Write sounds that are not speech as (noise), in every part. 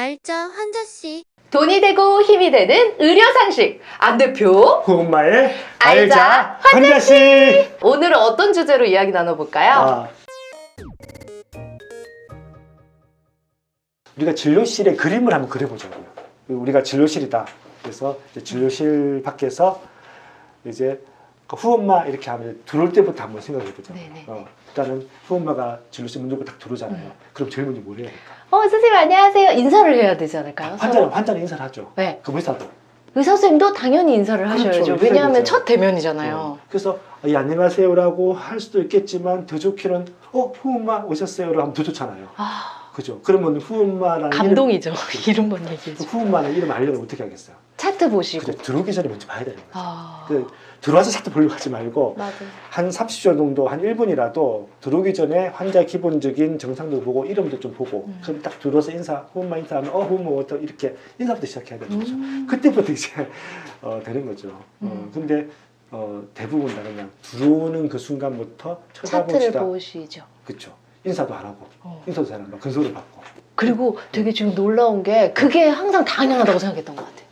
알죠, 환자씨. 돈이 되고 힘이 되는 의료 상식 안 대표 고운마의 알자, 알자 환자씨. 오늘은 어떤 주제로 이야기 나눠볼까요? 아. 우리가 진료실에 그림을 한번 그려보자고요. 우리가 진료실이다. 그래서 이제 진료실 밖에서 이제 그 후엄마 이렇게 하면 들어올 때부터 한번 생각해보자. 네네. 어, 일단은 후엄마가 진료실 문 열고 딱 들어오잖아요. 음. 그럼 제일 먼저 뭘 해야 될까? 어 선생님 안녕하세요 인사를 해야 되지 않을까요? 환자는 서로? 환자는 인사를 하죠. 네그 의사도. 의사 선생님도 당연히 인사를 그렇죠. 하셔야죠. 왜냐하면 첫 대면이잖아요 어, 그래서 어, 예, 안녕하세요라고 할 수도 있겠지만 더 좋기는 어 후엄마 오셨어요라고 하면 더 좋잖아요. 아 그죠? 그러면 후엄마라는 감동이죠 이름만 얘기해줘 (laughs) 이름, 후엄마는 이름 알려면 어떻게 하겠어요? 차트 보시고 그죠? 들어오기 전에 먼저 봐야 되는 거죠. 아 그 들어와서 차트 보려고 하지 말고 맞아 한 30초 정도 한 1분이라도 들어오기 전에 환자 기본적인 정상도 보고 이름도 좀 보고 음. 그럼 딱 들어와서 인사 후엄마 인사하면 어 후엄마 어떠 이렇게 인사부터 시작해야 되는 거죠. 음. 그때부터 이제 (laughs) 어, 되는 거죠. 어, 음. 근데 어, 대부분 다 그냥 들어오는 그 순간부터 차트를 쳐다봅시다. 보시죠 그렇죠. 인사도 안 하고 어. 인사도 잘 안 하고 근소를 받고. 그리고 되게 지금 놀라운 게 그게 항상 당연하다고 생각했던 것 같아요.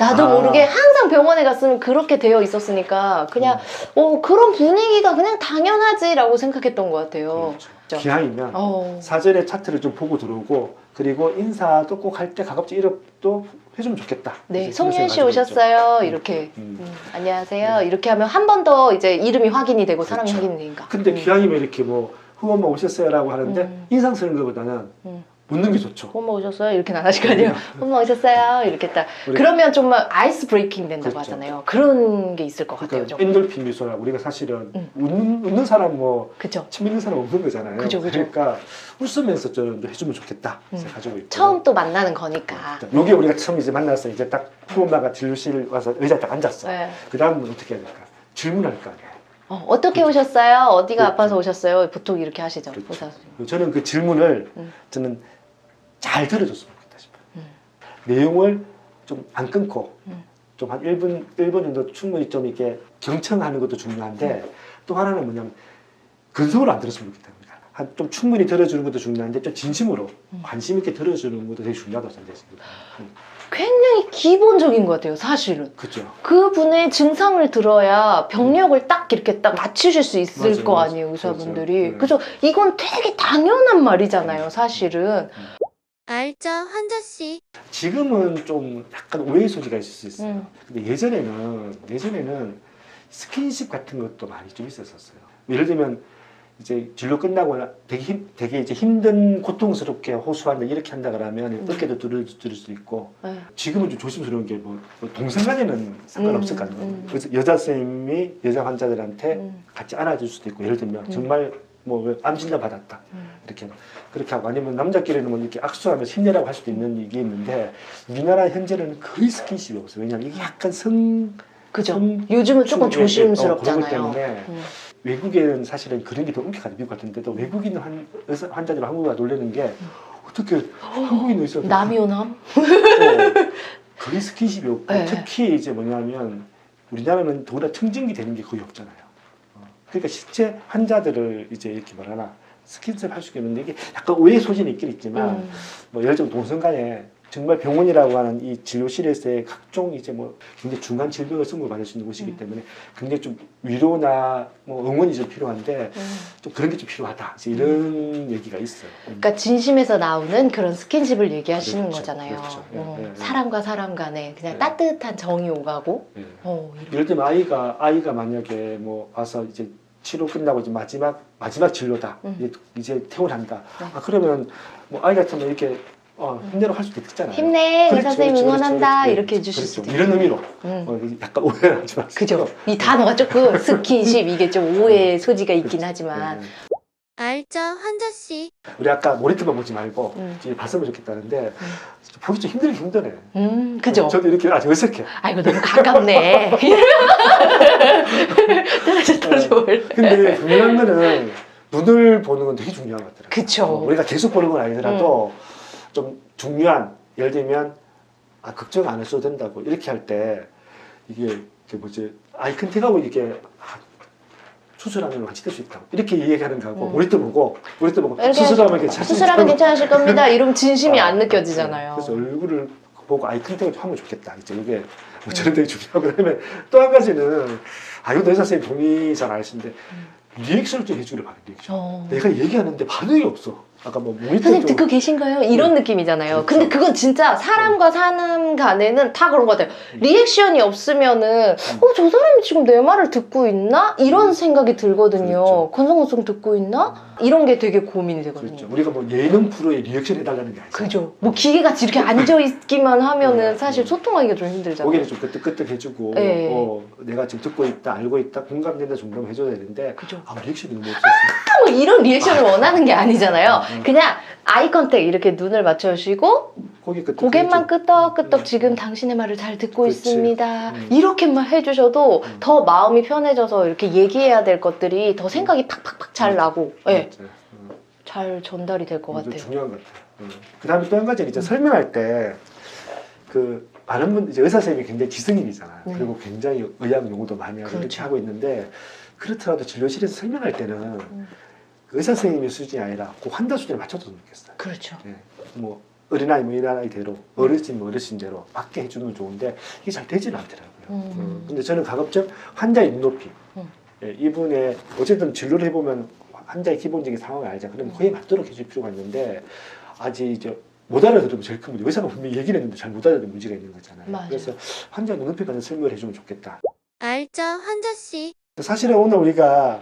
나도 아. 모르게 항상 병원에 갔으면 그렇게 되어 있었으니까 그냥 어 그런 분위기가 그냥 당연하지라고 생각했던 것 같아요. 그렇죠. 기왕이면 어. 사전에 차트를 좀 보고 들어오고 그리고 인사도 꼭 할 때 가급적 이름도 해주면 좋겠다. 네, 이제 송윤 씨 그런 생각이 들었죠. 오셨어요. 음. 이렇게 음. 음, 안녕하세요. 이렇게 하면 한 번 더 이제 이름이 확인이 되고 사람이 그렇죠. 확인이 되니까. 근데 음. 기왕이면 이렇게 뭐 후원만 오셨어요라고 하는데 음. 인상 쓰는 것보다는 음. 묻는 게 좋죠. 엄마 오셨어요? 이렇게는 안 하실 거 아니에요. 엄마 오셨어요? 이렇게 딱. 그러면 정말 아이스 브레이킹 된다고 그렇죠. 하잖아요. 그런 게 있을 것 같아요. 그러니까 좀. 엔돌핀 미소라 우리가 사실은 음. 웃는, 웃는 사람 뭐 그죠? 침 있는 사람 없는 거잖아요. 그죠, 그죠. 러니까 웃으면서 좀 해주면 좋겠다. 음. 가지고 있고. 처음 또 만나는 거니까. 여기 우리가 처음 이제 만나서 이제 딱 후원마가 진료실 와서 의자에 딱 앉았어. 네. 그 다음은 어떻게 해야 될까? 질문할 거 아니에요. 어, 어떻게 오셨어요? 어디가 그렇죠. 아파서 오셨어요? 보통 이렇게 하시죠. 그렇죠. 저는 그 질문을 음. 저는 잘 들어줬으면 좋겠다 싶어요. 음. 내용을 좀 안 끊고 음. 좀한 1분, 1분 정도 충분히 좀 이렇게 경청하는 것도 중요한데 음. 또 하나는 뭐냐면 근성으로 안 들었으면 좋겠다. 한 좀 충분히 들어주는 것도 중요한데 좀 진심으로 음. 관심 있게 들어주는 것도 되게 중요하다고 생각했습니다. 음, 굉장히 기본적인 것 같아요, 사실은. 그죠? 그분의 증상을 들어야 병력을 딱 이렇게 딱 맞추실 수 있을 맞아요, 거. 아니에요, 의사분들이. 그렇죠. 네. 그죠? 이건 되게 당연한 말이잖아요, 사실은. 알죠, 환자 씨. 지금은 좀 약간 오해의 소지가 있을 수 있어요. 음. 근데 예전에는 예전에는 스킨십 같은 것도 많이 좀 있었었어요. 예를 들면 이제 진료 끝나고 나- 되게 힘, 되게 이제 힘든 고통스럽게 호소한다 이렇게 한다 그러면 음. 어깨도 두를 수 있고 네. 지금은 좀 조심스러운 게 뭐 동생 간에는 상관없을 거 음, 아니에요. 음. 그래서 여자 선생님이 여자 환자들한테 음. 같이 안아줄 수도 있고 예를 들면 음. 정말 뭐 암 진단 받았다 음. 이렇게 그렇게 하고 아니면 남자끼리는 뭐 이렇게 악수하면서 힘내라고 할 수도 있는 얘기 있는데 우리나라 현재는 거의 스킨십이 없어요. 왜냐하면 이게 약간 성 그죠? 성- 요즘은 조금 예, 어, 조심스럽잖아요. 때문에 음. 외국에는 사실은 그런 게더 엄격하죠. 미국 같은데도 외국인 환, 의사, 환자들 한국에 놀라는 게 어떻게 한국인 의사가 남이 오남? 어, 거의 스킨십이 없고 네. 특히 이제 뭐냐면 우리나라는 더구나 청진기 되는 게 거의 없잖아요. 어, 그러니까 실제 환자들을 이제 이렇게 말하나 스킨십 할 수 있는데 이게 약간 오해 소지는 있긴 있지만 음. 뭐 예를 들면 동성간에 정말 병원이라고 하는 이 진료실에서의 각종 이제 뭐 굉장히 중간 질병을 선고받을 수 있는 곳이기 음. 때문에 굉장히 좀 위로나 뭐 응원이 좀 필요한데 음. 좀 그런 게 좀 필요하다. 이런 얘기가 있어요. 음. 그러니까 진심에서 나오는 그런 스킨십을 얘기하시는 그렇죠, 거잖아요. 그렇죠. 예, 어, 예, 예. 사람과 사람 간에 그냥 예. 따뜻한 정이 오가고. 예. 어. 예를 들면 아이가 아이가 만약에 뭐 와서 이제 치료 끝나고 이제 마지막 마지막 진료다 음. 이제, 이제 퇴원한다 네. 아 그러면 뭐 아이 같으면 이렇게 어, 힘내라고 할 수도 있잖아요 힘내, 그렇죠, 선생님 그렇죠, 응원한다 그렇죠. 이렇게 네, 해주실 그렇죠. 수도 이런 의미로 음. 어, 약간 오해를 하지 마세요 그죠? 이 단어가 조금 스킨십 이게 좀 오해의 소지가 있긴 하지만 네. 알죠, 환자씨. 우리 아까 모니터만 보지 말고 음. 이제 봤으면 좋겠다는데 보기 좀 힘들긴 힘드네. 음 그죠? 저도 이렇게 아주 어색해. 아이고 너무 가깝네. (laughs) 떨어져 떨어져 버려 근데 중요한 거는 눈을 보는 건 되게 중요한 것 같더라고요. 그쵸. 어, 우리가 계속 보는 건 아니더라도 음. 좀 중요한 예를 들면 아 걱정 안 하셔도 된다고 이렇게 할 때 이게 그 뭐지? 아이 컨택하고 이게 아, 수술하면 완치될 수 있다고 이렇게 얘기하는 거하고 음. 모니터 보고 모니터 보고 수술하면 괜찮을 수 수술하면. 괜찮으실 겁니다. (laughs) 이러면 진심이 아, 안 느껴지잖아요. 그래서 얼굴을 보고 아이 컨택을 좀 하면 좋겠다. 이제 이게 뭐 저런 되게 중요하고 그다음에 또 한 가지는 아 이것도 의사 선생님 동의 잘 아시는데 리액션을 좀 해주기를 바래 리액션. 어. 내가 얘기하는데 반응이 없어. 아까 뭐 선생님 좀 듣고 계신가요? 이런 느낌이잖아요. 그렇죠. 근데 그건 진짜 사람과 사람 간에는 다 그런 것 같아요. 음. 리액션이 없으면은 어, 저 사람이 지금 내 말을 듣고 있나? 이런 생각이 들거든요. 음. 그렇죠. 건성건성 듣고 있나? 이런 게 되게 고민이 되거든요. 그렇죠. 우리가 뭐 예능 프로에 리액션 해달라는 게 아니죠. 그죠. 뭐 기계같이 이렇게 앉아 있기만 하면은 음. 사실 소통하기가 좀 힘들잖아요. 고개를 좀 끄덕끄덕해주고 네. 어, 내가 지금 듣고 있다 알고 있다 공감된다 정도는 해줘야 되는데 그죠. 아 리액션이 너무 없었어. 뭐 이런 리액션을 원하는 게 아니잖아요. 음. 그냥 아이 컨택 이렇게 눈을 맞춰주시고 고개 끄덕 고개만 끄덕끄덕 음. 지금 당신의 말을 잘 듣고 그렇지. 있습니다. 음. 이렇게만 해주셔도 음. 더 마음이 편해져서 이렇게 얘기해야 될 것들이 더 생각이 팍팍팍 잘 음. 나고 예. 음. 잘 전달이 될 것 같아요. 중요한 것 같아요. 그 다음에 또 한 가지는 이제 설명할 때 그 많은 분 이제 의사 선생님이 굉장히 지성인이잖아요. 네. 그리고 굉장히 의학 용어도 많이 하고 이렇게 그렇죠. 하고 있는데 그렇더라도 진료실에서 설명할 때는 음. 그 의사 선생님의 수준이 아니라 그 환자 수준에 맞춰줬으면 좋겠어요. 그렇죠. 예. 뭐 어린아이 뭐 어린아이대로 어르신 뭐 어르신대로 맞게 해주면 좋은데 이게 잘 되지는 않더라고요. 음. 어, 근데 저는 가급적 환자의 눈높이 음. 예, 이분의 어쨌든 진료를 해보면 환자의 기본적인 상황을 알자 그러면 음. 그에 맞도록 해줄 필요가 있는데 아직 이제 못 알아들으면 제일 큰 문제 의사가 분명히 얘기를 했는데 잘 못 알아듣는 문제가 있는 거잖아요 맞아요. 그래서 환자 눈높이 가는 설명을 해주면 좋겠다 알죠, 환자 씨. 사실은 오늘 우리가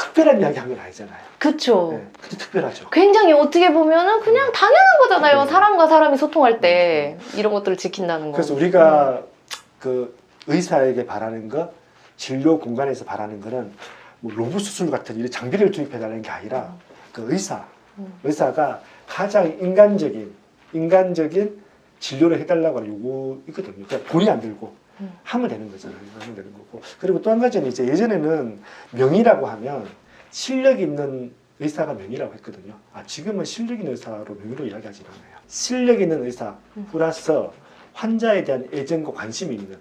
특별한 이야기 한 건 아니잖아요 그쵸. 예, 근데 특별하죠 굉장히 어떻게 보면은 그냥 당연한 거잖아요. 네. 사람과 사람이 소통할 때 이런 것들을 지킨다는 거. 그래서 우리가 그 의사에게 바라는 거 진료 공간에서 바라는 거는 뭐 로봇 수술 같은 이런 장비를 투입해 달라는 게 아니라 그 의사 음. 의사가 가장 인간적인 인간적인 진료를 해달라고 하는 요구 있거든요. 그냥 돈이 안 들고 음. 하면 되는 거잖아요. 하면 되는 거고. 그리고 또 한 가지는 이제 예전에는 명의라고 하면 실력 있는 의사가 명의라고 했거든요. 아 지금은 실력 있는 의사로 명의로 이야기하지 않아요. 실력 있는 의사 음. 플러스 환자에 대한 애정과 관심이 있는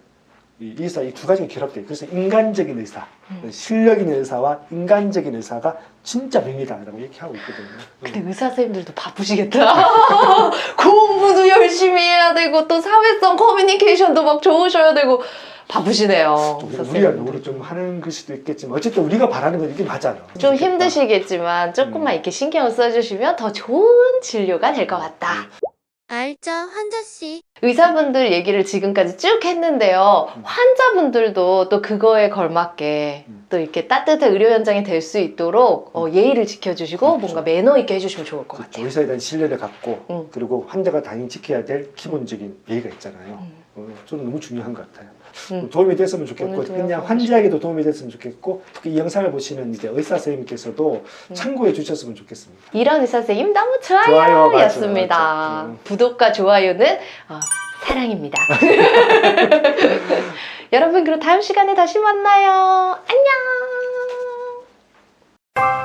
이 의사 이 두 가지가 결합돼. 그래서 인간적인 의사, 음. 실력 있는 의사와 인간적인 의사가 진짜 명의다라고 얘기하고 있거든요. 근데 의사 선생님들도 바쁘시겠다. (laughs) 공부도 열심히 해야 되고 또 사회성 커뮤니케이션도 막 좋으셔야 되고 바쁘시네요. 우리가. 노력을 좀 하는 걸 수도 있겠지만 어쨌든 우리가 바라는 건 이게 맞아요. 좀 힘드시겠지만 조금만 음. 이렇게 신경을 써주시면 더 좋은 진료가 될 것 같다. 알죠, 환자씨. 의사분들 얘기를 지금까지 쭉 했는데요. 음. 환자분들도 또 그거에 걸맞게 음. 또 이렇게 따뜻한 의료 현장이 될 수 있도록 어, 예의를 지켜주시고 그렇죠. 뭔가 매너 있게 해주시면 좋을 것 그렇죠. 같아요. 의사에 대한 신뢰를 갖고 음. 그리고 환자가 당연히 지켜야 될 기본적인 예의가 있잖아요. 음. 어, 저는 너무 중요한 것 같아요. 음. 도움이 됐으면 좋겠고 그냥 환자에게도 도움이 됐으면 좋겠고 특히 이 영상을 보시는 이제 의사 선생님께서도 음. 참고해 주셨으면 좋겠습니다. 이런 의사 선생님 너무 좋아요, 좋아요 맞죠, 였습니다. 맞죠. 음. 구독과 좋아요는 어, 사랑입니다. (laughs) 여러분 그럼 다음 시간에 다시 만나요. 안녕.